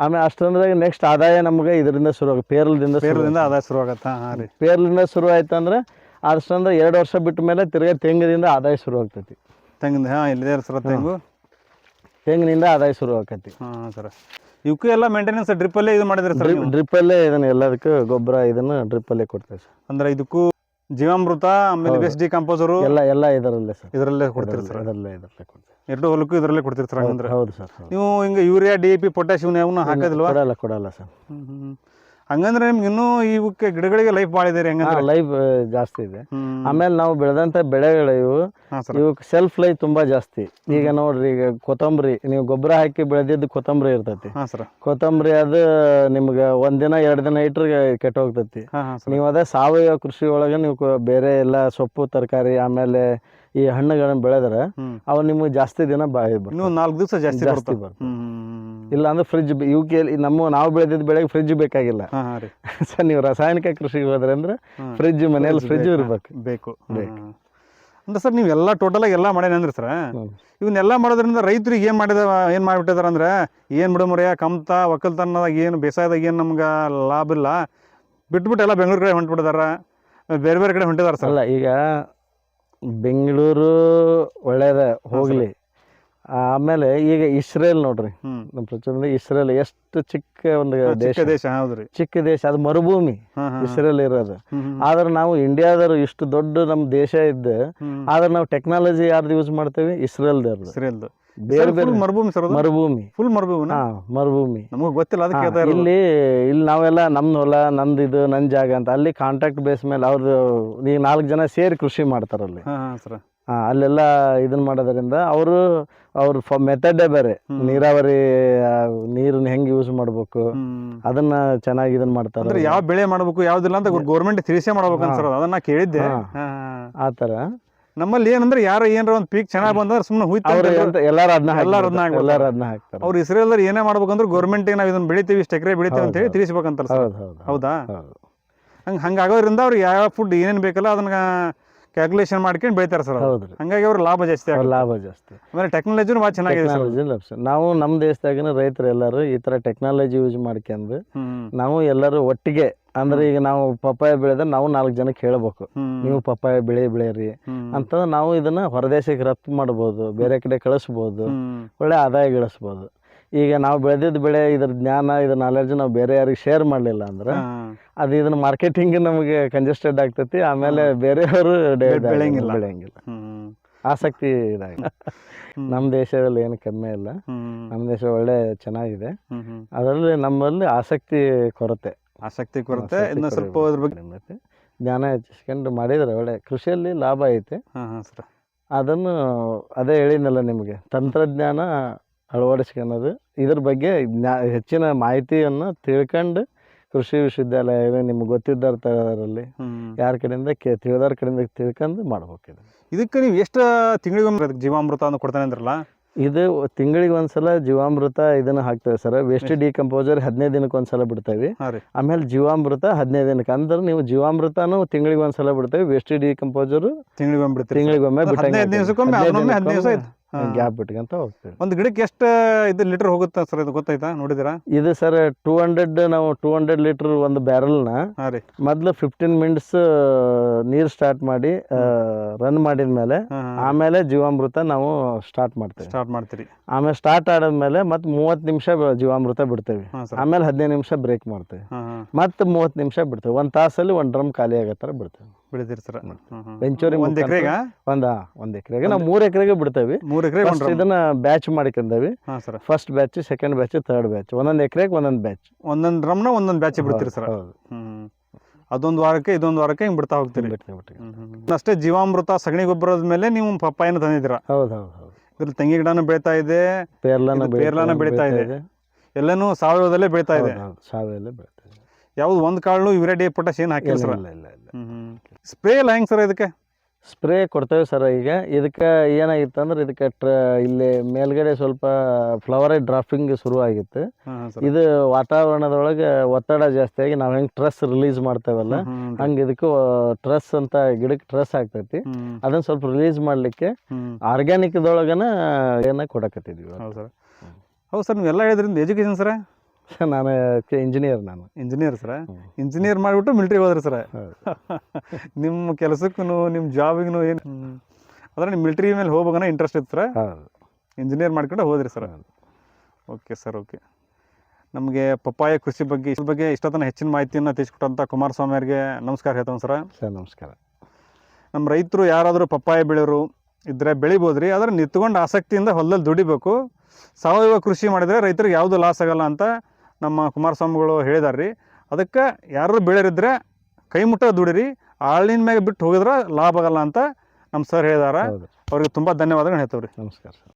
Speaker 2: ಆಮೇಲೆ ಅಷ್ಟಂದ್ರಾಗ ನೆಕ್ಸ್ಟ್ ಆದಾಯ ನಮ್ಗೆ ಇದರಿಂದ ಶುರು ಆಗುತ್ತೆ. ಪೇರ್ಲದಿಂದ
Speaker 1: ಪೇರ್ಲಿಂದ ಆದಾಯ ಶುರು ಆಗತ್ತಾ? ಹಾಂ ರೀ.
Speaker 2: ಪೇರ್ಲಿಂದ ಶುರು ಆಯ್ತು ಅಂದ್ರೆ ಅಷ್ಟಂದ್ರೆ ಎರಡು ವರ್ಷ ಬಿಟ್ಟ ಮೇಲೆ ತಿರ್ಗಾ ತೆಂಗಿನಿಂದ ಆದಾಯ ಶುರು ಆಗ್ತೈತಿ.
Speaker 1: ತೆಂಗಿನ ಹಾಂ ಇಲ್ಲದೇ ಸರ್ ತೆಂಗು.
Speaker 2: ತೆಂಗಿನಿಂದ ಆದಾಯ ಶುರು ಆಕತಿ.
Speaker 1: ಹಾಂ ಸರ್. ಇವಕ್ಕೂ ಎಲ್ಲ ಮೇಂಟೆನೆನ್ಸ್ ಡ್ರಿಪ್ಪಲ್ಲೇ ಇದು ಮಾಡಿದ್ರೆ ಸರ್
Speaker 2: ಡ್ರಿಪ್ಪಲ್ಲೇ ಇದನ್ನ ಎಲ್ಲದಕ್ಕೂ ಗೊಬ್ಬರ ಇದನ್ನ ಡ್ರಿಪ್ಪಲ್ಲೇ ಕೊಡ್ತೇವೆ ಸರ್.
Speaker 1: ಅಂದ್ರೆ ಇದಕ್ಕೂ ಜೀವಾಮೃತ ಆಮೇಲೆ ಬೆಸ್ಟ್ ಡಿಕಂಪೋಸರು
Speaker 2: ಎಲ್ಲ ಎಲ್ಲ ಇದರಲ್ಲೇ ಸರ್.
Speaker 1: ಇದರಲ್ಲೇ ಕೊಡ್ತೀರಿ ಸರ್?
Speaker 2: ಅದರಲ್ಲೇ ಇದರಲ್ಲೇ ಕೊಡ್ತೇವೆ.
Speaker 1: ಎರಡು ಹೊಲಕ್ಕೂ ಇದರಲ್ಲೇ ಕೊಡ್ತಿರ್ತಾರೆ ಸರ್ ಹಂಗಂದ್ರೆ.
Speaker 2: ಹೌದು ಸರ್ ಹೌದು.
Speaker 1: ನೀವು ಹಿಂಗ urea D A P potash ಇವನ್ನ ಯಾವನ್ನ ಹಾಕೋದಿಲ್ವಾ?
Speaker 2: ಕೊಡಲ್ಲ ಕೊಡಲ್ಲ ಸರ್.
Speaker 1: ಹ್ಮ್ ಹ್ಮ್. ಹಂಗಂದ್ರೆ ನಿಮ್ಗೆ ಇನ್ನೂ ಇವಕ್ಕೆ ಗಿಡಗಳಿಗೆ ಲೈಫ್ ಭಾಳ ಇದೆ ರೀ ಹಂಗಂದ್ರೆ?
Speaker 2: ಲೈಫ್ ಜಾಸ್ತಿ ಇದೆ.
Speaker 1: ಹ್ಮ್
Speaker 2: ಆಮೇಲೆ ನಾವು ಬೆಳೆದಂಥ ಬೆಳೆಗಳು ಇವು
Speaker 1: ಹಾಂ ಸರ್.
Speaker 2: ಇವಕ್ಕೆ ಸೆಲ್ಫ್ ಲೈಫ್ ತುಂಬಾ ಜಾಸ್ತಿ. ಈಗ ನೋಡ್ರಿ ಈಗ ಕೊತ್ತಂಬರಿ ನೀವು ಗೊಬ್ಬರ ಹಾಕಿ ಬೆಳೆದಿದ್ದು ಕೊತ್ತಂಬರಿ ಇರ್ತೈತಿ.
Speaker 1: ಹಾಂ ಸರ್.
Speaker 2: ಕೊತ್ತಂಬರಿ ಅದು ನಿಮ್ಗೆ ಒಂದಿನ ಎರಡು ದಿನ ಇಟ್ರೆ ಕೆಟ್ಟ ಹೋಗ್ತೈತಿ
Speaker 1: ಹಾಂ ಹಾಂ ಸರ್.
Speaker 2: ನೀವು ಅದೇ ಸಾವಯವ ಕೃಷಿ ಒಳಗೆ ನೀವು ಕೊ- ಬೇರೆ ಎಲ್ಲ ಸೊಪ್ಪು ತರಕಾರಿ ಆಮೇಲೆ ಈ ಹಣ್ಣುಗಳನ್ನ ಬೆಳೆದ್ರೆ ಅವ ನಿಮ್ಗೆ ಜಾಸ್ತಿ ದಿನ ಬಾಯಿ ನೀವು
Speaker 1: ನಾಲ್ಕು ದಿವಸ ಜಾಸ್ತಿ
Speaker 2: ಜಾಸ್ತಿ
Speaker 1: ಬರ್ತದೆ.
Speaker 2: ಇಲ್ಲ ಅಂದ್ರೆ ಫ್ರಿಜ್ ಇವಕ್ಕೆ ನಮ್ಮ ನಾವು ಬೆಳೆದಿದ್ದ ಬೆಳೆಗೆ ಫ್ರಿಜ್ ಬೇಕಾಗಿಲ್ಲ. ಸರ್ (laughs) ನೀವು ರಾಸಾಯನಿಕ ಕೃಷಿಗೆ ಹೋದ್ರೆ ಅಂದ್ರೆ. ಫ್ರಿಜ್ ಮನೆಯಲ್ಲಿ ಫ್ರಿಜ್ ಇರ್ಬೇಕು.
Speaker 1: ಬೇಕು. ಬೇಕು. ಅಂದ್ರೆ ಸರ್ ನೀವು ಎಲ್ಲ ಆಗಿ ಎಲ್ಲ ಮಾಡ್ಯಾನ ಅಂದ್ರೆ ಸರ್. ಇವನ್ನೆಲ್ಲ ಮಾಡೋದ್ರಿಂದ ರೈತರಿಗೆ ಏನು ಮಾಡಿದ ಏನು ಮಾಡಿಬಿಟ್ಟಿದಾರೆ ಅಂದ್ರೆ ಏನು ಬಿಡುಮರೆಯ ಕಮ್ತ ಒಕ್ಕಲ್ತನದಾಗ ಏನು ಬೇಸಾಯದಾಗ ಏನು ನಮ್ಗೆ ಲಾಭ ಇಲ್ಲ. ಬಿಟ್ಬಿಟ್ಟು ಎಲ್ಲ ಬೆಂಗಳೂರು ಕಡೆ ಹೊಂಟ್ಬಿಟ್ಟಿದಾರ. ಬೇರೆ ಬೇರೆ ಕಡೆ ಹೊಂಟಿದಾರೆ ಸರ್.
Speaker 2: ಅಲ್ಲ ಈಗ ಬೆಂಗಳೂರು ಒಳ್ಳೇದ ಹೋಗ್ಲಿ. ಆಮೇಲೆ ಈಗ ಇಸ್ರೇಲ್ ನೋಡ್ರಿ. ನಮ್ಮ ಪ್ರಚಂಡ ಇಸ್ರೇಲ್ ಎಷ್ಟು ಚಿಕ್ಕ ಒಂದು ದೇಶ
Speaker 1: ಚಿಕ್ಕ ದೇಶ. ಹೌದ್ರಿ
Speaker 2: ಚಿಕ್ಕ ದೇಶ ಅದು ಮರುಭೂಮಿ. ಇಸ್ರೇಲ್ ಇರೋದು. ಆದ್ರೆ ನಾವು ಇಂಡಿಯಾದವರು ಇಷ್ಟು ದೊಡ್ಡ ನಮ್ಮ ದೇಶ ಇದ್ದ. ಆದ್ರೆ ನಾವು ಟೆಕ್ನಾಲಜಿ ಯಾರ್ದು ಯೂಸ್ ಮಾಡ್ತೇವೆ? ಇಸ್ರೇಲ್ದವ್ರದ್ದು.
Speaker 1: ಸರಿಯಲ್ದು
Speaker 2: ಬೇರೆ
Speaker 1: ಮರುಭೂಮಿ ಸರ್ ಅದು?
Speaker 2: ಮರುಭೂಮಿ.
Speaker 1: ಫುಲ್
Speaker 2: ಮರುಭೂಮಿ ಮರುಭೂಮಿ.
Speaker 1: ನಮಗೆ ಗೊತ್ತಿಲ್ಲ ಅದಕ್ಕೆ
Speaker 2: ಇಲ್ಲಿ ಇಲ್ಲಿ ನಾವೆಲ್ಲ ನಮ್ದು ಹೊಲ ನಂದು ಇದು ನನ್ನ ಜಾಗ ಅಂತ. ಅಲ್ಲಿ ಕಾಂಟ್ರಾಕ್ಟ್ ಬೇಸ್ ಮೇಲೆ ಅವ್ರದ್ದು ಈಗ ನಾಲ್ಕು ಜನ ಸೇರಿ ಕೃಷಿ ಮಾಡ್ತಾರಲ್ಲಿ
Speaker 1: ಅಲ್ಲಿ. ಹಾಂ ಸರ್
Speaker 2: ಹಾ, ಅಲ್ಲೆಲ್ಲ ಇದನ್ನ ಮಾಡೋದ್ರಿಂದ ಅವರು ಅವ್ರ ಮೆಥಡೇ ಬೇರೆ. ನೀರಾವರಿ ನೀರನ್ನ ಹೆಂಗೆ ಯೂಸ್ ಮಾಡ್ಬೇಕು ಅದನ್ನ ಚೆನ್ನಾಗಿ ಇದನ್ನ ಮಾಡ್ತಾರೆ
Speaker 1: ಅಂದ್ರೆ ಯಾವ ಬೆಳೆ ಮಾಡ್ಬೇಕು ಯಾವ್ದಿಲ್ಲ ಅಂತ ಗೌರ್ಮೆಂಟ್ ತಿಳಿಸೇ ಮಾಡ್ಬೇಕು ಅದನ್ನ ಕೇಳಿದ್ದೆ.
Speaker 2: ಆ ಥರ.
Speaker 1: ನಮ್ಮಲ್ಲಿ ಏನಂದ್ರೆ ಯಾರ ಏನಾರ ಒಂದು ಪೀಕ್ ಚೆನ್ನಾಗಿ ಬಂದ್ರೆ ಸುಮ್ಮನೆ
Speaker 2: ಅವ್ರು
Speaker 1: ಇಸ್ರೇಲ್
Speaker 2: ಎಂತ ಎಲ್ಲಾರು ಅದನ್ನ
Speaker 1: ಎಲ್ಲಾರು.
Speaker 2: ಎಲ್ಲಾರು ಅದನ್ನ ಹಾಕ್ತಾರೆ.
Speaker 1: ಅವ್ರು ಇಸ್ರೇಲ್ದವ್ರು ಏನೇ ಮಾಡ್ಬೇಕಂದ್ರೆ ಗೌರ್ಮೆಂಟ್ ನಾವು ಇದನ್ನ ಬೆಳಿತೀವಿ ಇಷ್ಟು ಎಕರೆ ಬೆಳಿತೀವಿ ಅಂತ ಹೇಳಿ ತಿಳಿಸ್ಬೇಕಂತಾರೆ
Speaker 2: ಹೌದು
Speaker 1: ಹಂಗೆ ಹಂಗಾಗೋದ್ರಿಂದ ಅವ್ರಿಗೆ ಯಾವ ಫುಡ್ ಏನೇನು ಬೇಕಲ್ಲ ಅದನ್ನ ಕ್ಯಾಲ್ಕುಲೇಷನ್ ಮಾಡ್ಕೊಂಡು ಬೆಳಿತಾರೆ ಸರ್
Speaker 2: ಹೌದು
Speaker 1: ಹಂಗಾಗಿ ಅವ್ರ ಲಾಭ ಜಾಸ್ತಿ
Speaker 2: ಅವ್ರ ಲಾಭ ಜಾಸ್ತಿ.
Speaker 1: ಅಂದ್ರೆ ಟೆಕ್ನಾಲಜಿನೂ ಭಾಳ ಚೆನ್ನಾಗಿದೆ ಸರ್.
Speaker 2: ಟೆಕ್ನಾಲಜಿ ನಾವು ನಮ್ಮ ದೇಶದಾಗಿನ ರೈತರು ಎಲ್ಲರೂ ಈ ತರ ಟೆಕ್ನಾಲಜಿ ಯೂಸ್ ಮಾಡ್ಕೊಂಡು ನಾವು ಎಲ್ಲರೂ ಒಟ್ಟಿಗೆ ಅಂದ್ರೆ ಈಗ ನಾವು ಪಪ್ಪಾಯ ಬೆಳೆದ್ರೆ ನಾವು ನಾಲ್ಕು ಜನಕ್ಕೆ ಹೇಳ್ಬೇಕು. ನೀವು ಪಪ್ಪಾಯ ಬೆಳೆ ಬೆಳೆಯ್ರಿ ಅಂತ ನಾವು ಇದನ್ನ ಹೊರದೇಶಕ್ಕೆ ರಫ್ತು ಮಾಡ್ಬೋದು ಬೇರೆ ಕಡೆ ಕಳಿಸ್ಬೋದು ಒಳ್ಳೆ ಆದಾಯ ಗಳಿಸ್ಬೋದು. ಈಗ ನಾವು ಬೆಳೆದಿದ್ದ ಬೆಳೆ ಇದ್ರ ಜ್ಞಾನ ಇದ್ರ ನಾಲೆಡ್ಜ್ ನಾವು ಬೇರೆ ಯಾರಿಗೆ ಶೇರ್ ಮಾಡಲಿಲ್ಲ ಅಂದ್ರೆ. ಅದು ಇದನ್ನ ಮಾರ್ಕೆಟಿಂಗ್ ನಮಗೆ ಕಂಜೆಸ್ಟೆಡ್ ಆಗ್ತೈತಿ. ಆಮೇಲೆ ಬೇರೆಯವರು
Speaker 1: ಬೆಳೆಯಂಗಿಲ್ಲ.
Speaker 2: ಬೆಳೆಯಂಗಿಲ್ಲ. ಆಸಕ್ತಿ ಇದಾಗ ನಮ್ಮ ದೇಶದಲ್ಲಿ ಏನು ಕಮ್ಮಿ ಇಲ್ಲ. ನಮ್ಮ ದೇಶ ಒಳ್ಳೆ ಚೆನ್ನಾಗಿದೆ. ಅದರಲ್ಲಿ ನಮ್ಮಲ್ಲಿ ಆಸಕ್ತಿ ಕೊರತೆ.
Speaker 1: ಆಸಕ್ತಿ ಕೊರತೆ. ಇನ್ನು ಸ್ವಲ್ಪ ಅದ್ರ ಬಗ್ಗೆ
Speaker 2: ಜ್ಞಾನ ಹೆಚ್ಚಿಸ್ಕೊಂಡು ಮಾಡಿದ್ರೆ ಒಳ್ಳೆ. ಕೃಷಿಯಲ್ಲಿ ಲಾಭ ಐತೆ. ಅದನ್ನು ಅದೇ ಹೇಳಿದ್ನಲ್ಲ ನಿಮಗೆ. ತಂತ್ರಜ್ಞಾನ ಅಳವಡಿಸ್ಕೊಳ್ಳೋದು. ಇದ್ರ ಬಗ್ಗೆ ಜ್ಞಾ ಹೆಚ್ಚಿನ ಮಾಹಿತಿಯನ್ನು ತಿಳ್ಕೊಂಡು ಕೃಷಿ ವಿಶ್ವವಿದ್ಯಾಲಯ ನಿಮ್ಗೆ ಗೊತ್ತಿದ್ದಾರೆ
Speaker 1: ಹ್ಮ್.
Speaker 2: ಯಾರ ಕಡೆಯಿಂದ ಕೇ ತಿಳಿದವ್ರ ಕಡೆಯಿಂದ ತಿಳ್ಕೊಂಡು ಮಾಡ್ಬೇಕು ಇದು
Speaker 1: ಇದಕ್ಕೆ ನೀವು ಎಷ್ಟು ತಿಂಗಳಿಗೊಮ್ಮೆ ಅದಕ್ಕೆ ಜೀವಾಮೃತ ಅಂತ ಕೊಡ್ತಾನೆ ಅಂದ್ರಲ್ಲ?
Speaker 2: ಇದು ತಿಂಗಳಿಗೆ ಒಂದ್ಸಲ ಜೀವಾಮೃತ ಇದನ್ನ ಹಾಕ್ತೇವೆ ಸರ್. ವೇಸ್ಟ್ ಡಿಕಂಪೋಸರ್ ಹದಿನೈದು ದಿನಕ್ಕೆ ಒಂದ್ಸಲ ಬಿಡ್ತೇವೆ. ಆಮೇಲೆ ಜೀವಾಮೃತ ಹದಿನೈದು ದಿನಕ್ಕೆ. ಅಂದ್ರೆ ನೀವು ಜೀವಾಮೃತನು ತಿಂಗಳಿಗೆ ಒಂದ್ಸಲ ಬಿಡ್ತೇವೆ. ವೇಸ್ಟ್ ಡಿಕಂಪೋಸರ್
Speaker 1: ತಿಂಗಳಿಗೊಮ್ಮೆ ತಿಂಗಳಿಗೊಮ್ಮೆ ಬಿಡ್ತೀರಿ
Speaker 2: ಗ್ಯಾಪ್ ಬಿಟ್ಕೊಂತ ಹೋಗ್ತೇವೆ.
Speaker 1: ಒಂದು ಗಿಡಕ್ಕೆ ಎಷ್ಟು ಇದು ಲೀಟರ್ ಹೋಗುತ್ತೆ ಸರ್ ಇದು ಗೊತ್ತಾಯ್ತಾ ನೋಡಿದಿರಾ
Speaker 2: ಇದು ಸರ್ ಟೂ ಹಂಡ್ರೆಡ್ ನಾವು ಟೂ ಹಂಡ್ರೆಡ್ ಲೀಟರ್ ಒಂದು ಬ್ಯಾರಲ್ನ ಮೊದಲು ಫಿಫ್ಟೀನ್ ಮಿನಿಟ್ಸ್ ನೀರು ಸ್ಟಾರ್ಟ್ ಮಾಡಿ ರನ್ ಮಾಡಿದ್ಮೇಲೆ
Speaker 1: ಹಾಂ ಹಾಂ.
Speaker 2: ಆಮೇಲೆ ಜೀವಾಮೃತ ನಾವು ಸ್ಟಾರ್ಟ್ ಮಾಡ್ತೇವೆ.
Speaker 1: ಸ್ಟಾರ್ಟ್ ಮಾಡ್ತೀರಿ.
Speaker 2: ಆಮೇಲೆ ಸ್ಟಾರ್ಟ್ ಆಡಾದ್ಮೇಲೆ ಮತ್ತೆ ಮೂವತ್ತು ನಿಮಿಷ ಜೀವಾಮೃತ ಬಿಡ್ತೇವೆ. ಆಮೇಲೆ ಹದಿನೈದು ನಿಮಿಷ ಬ್ರೇಕ್ ಮಾಡ್ತೇವೆ. ಮತ್ತೆ ಮೂವತ್ತು ನಿಮಿಷ ಬಿಡ್ತೇವೆ. ಒಂದು ತಾಸಲ್ಲಿ ಒಂದು ಡ್ರಮ್ ಖಾಲಿ ಆಗೋ ಥರ ಬಿಡ್ತೇವೆ.
Speaker 1: ಹ್ಞೂ
Speaker 2: ವೆಂಚೂರಿ
Speaker 1: ಒಂದು ಎಕರೆಗ?
Speaker 2: ಒಂದು ಒಂದು ಎಕರೆಗೆ. ನಾವು ಮೂರು ಎಕರೆಗೆ ಬಿಡ್ತೇವಿ.
Speaker 1: ಮೂರು ಎಕರೆ
Speaker 2: ಇದನ್ನ ಬ್ಯಾಚ್ ಮಾಡ್ಕೊಂಡೇವಿ.
Speaker 1: ಹಾಂ sir.
Speaker 2: First batch second batch third batch ಒಂದೊಂದು ಎಕರೆಗೆ ಒಂದೊಂದು ಬ್ಯಾಚ್
Speaker 1: ಒಂದೊಂದು ಡ್ರಮ್ನ ಒಂದೊಂದು ಬ್ಯಾಚ್ ಬಿಡ್ತೀರಿ ಸರ್. ಅದೊಂದು ವಾರಕ್ಕೆ ಇದೊಂದು ವಾರಕ್ಕೆ ಹಿಂಗೆ ಬಿಡ್ತಾ ಹೋಗ್ತೀರಿ. ಅಷ್ಟೇ ಜೀವಾಮೃತ ಸಗಣಿ ಗೊಬ್ಬರದ ಮೇಲೆ ನೀವು ಪಪ್ಪಾಯನ ತಂದಿದ್ದೀರ?
Speaker 2: ಹೌದು ಹೌದು ಹೌದು.
Speaker 1: ಇದ್ರಲ್ಲಿ ತೆಂಗಿನ ಗಿಡನೂ ಬೆಳೀತಾ ಇದೆ.
Speaker 2: ಪೇರ್ಲಾನ
Speaker 1: ಪೇರ್ಲನ ಬೆಳೀತಾ ಇದೆ. ಎಲ್ಲನೂ ಸಾವಯವದಲ್ಲೇ ಬೆಳೀತಾ ಇದೆ.
Speaker 2: ಸಾವೆಲ್ಲ ಬೆಳೀತಾ ಇದೆ.
Speaker 1: ಯಾವ್ದು ಒಂದು ಕಾಳು ಯೂರಿಯಾ ಡಿ ಪೊಟ್ಯಾಶ್ ಏನು ಹಾಕಿಲ್ಲ
Speaker 2: ಇಲ್ಲ ಇಲ್ಲ
Speaker 1: ಸ್ಪ್ರೇ ಎಲ್ಲ ಹೆಂಗೆ ಸರ್ ಇದಕ್ಕೆ?
Speaker 2: ಸ್ಪ್ರೇ ಕೊಡ್ತೇವೆ ಸರ್ ಈಗ. ಇದಕ್ಕೆ ಏನಾಗಿತ್ತು ಅಂದ್ರೆ ಇದಕ್ಕೆ ಟ್ರ ಇಲ್ಲಿ ಮೇಲ್ಗಡೆ ಸ್ವಲ್ಪ ಫ್ಲವರ್ ಡ್ರಾಫಿಂಗ್ ಶುರು ಆಗಿತ್ತು.
Speaker 1: ಹಾಂ ಹಾಂ ಸರ್.
Speaker 2: ಇದು ವಾತಾವರಣದೊಳಗೆ ಒತ್ತಡ ಜಾಸ್ತಿ ಆಗಿ ನಾವು ಹೆಂಗೆ ಟ್ರಸ್ ರಿಲೀಸ್ ಮಾಡ್ತೇವಲ್ಲ ಹಂಗ ಇದಕ್ಕೂ ಟ್ರಸ್ ಅಂತ ಗಿಡಕ್ಕೆ ಟ್ರಸ್ ಆಗ್ತೈತಿ. ಅದನ್ನ ಸ್ವಲ್ಪ ರಿಲೀಸ್ ಮಾಡಲಿಕ್ಕೆ
Speaker 1: ಆರ್ಗ್ಯಾನಿಕ್
Speaker 2: ಆರ್ಗ್ಯಾನಿಕ್ದೊಳಗನ ಏನ ಕೊಡಕತ್ತಿದ್ವಿ
Speaker 1: ಹೌದು ಸರ್. ಹೌದು ಸರ್ ನೀವೆಲ್ಲ ಹೇಳಿದ್ರಿಂದ ಎಜುಕೇಶನ್ ಸರ್? (laughs)
Speaker 2: ನಾನು ಇಂಜಿನಿಯರ್ ನಾನು.
Speaker 1: Engineer sir? ಇಂಜಿನಿಯರ್ ಮಾಡಿಬಿಟ್ಟು ಮಿಲ್ಟ್ರಿಗೆ ಹೋದ್ರಿ ಸರ್? (laughs) ನಿಮ್ಮ ಕೆಲಸಕ್ಕೂ ನಿಮ್ಮ ಜಾಬಿಗೂ ಏನು? ಅಂದ್ರೆ ನಿಮ್ಮ ಮಿಲ್ಟ್ರಿ ಮೇಲೆ ಹೋಗ್ಬೇಕನ್ನ ಇಂಟ್ರೆಸ್ಟ್ ಇತ್ತು ಸರ? ಇಂಜಿನಿಯರ್ ಮಾಡ್ಕೊಂಡು ಹೋದ್ರಿ ಸರ್. ಓಕೆ ಸರ್ ಓಕೆ ನಮಗೆ ಪಪ್ಪಾಯ ಕೃಷಿ ಬಗ್ಗೆ ಇದ್ರ ಬಗ್ಗೆ ಇಷ್ಟೊತ್ತನ ಹೆಚ್ಚಿನ ಮಾಹಿತಿಯನ್ನು ತಿಳಿಸ್ಕೊಟ್ಟಂಥ ಕುಮಾರಸ್ವಾಮಿ ಅವರಿಗೆ ನಮಸ್ಕಾರ ಹೇಳ್ತಾನೆ ಸರ್.
Speaker 2: ಸರ್ ನಮಸ್ಕಾರ.
Speaker 1: ನಮ್ಮ ರೈತರು ಯಾರಾದರೂ ಪಪ್ಪಾಯ ಬೆಳೆಯೋರು ಇದ್ರೆ ಬೆಳಿಬೋದ್ರಿ ಆದರೆ ನಿಂತ್ಕೊಂಡು ಆಸಕ್ತಿಯಿಂದ ಹೊಲದಲ್ಲಿ ದುಡಿಬೇಕು. ಸಾವಯವ ಕೃಷಿ ಮಾಡಿದರೆ ರೈತರಿಗೆ ಯಾವುದು ಲಾಸ್ ಆಗಲ್ಲ ಅಂತ ನಮ್ಮ ಕುಮಾರಸ್ವಾಮಿಗಳು ಹೇಳಿದಾರೆ ರೀ ಅದಕ್ಕೆ ಯಾರು ಬೆಳೆಯರಿದ್ರೆ ಕೈ ಮುಟ್ಟ ದುಡಿರಿ ಆಳಿನ ಮ್ಯಾಗೆ ಬಿಟ್ಟು ಹೋಗಿದ್ರೆ ಲಾಭ ಆಗಲ್ಲ ಅಂತ ನಮ್ಮ ಸರ್ ಹೇಳಿದಾರೆ. ಅವ್ರಿಗೆ ತುಂಬ ಧನ್ಯವಾದಗಳು ಹೇಳ್ತೇವೆ ರೀ
Speaker 2: ನಮಸ್ಕಾರ ಸರ್.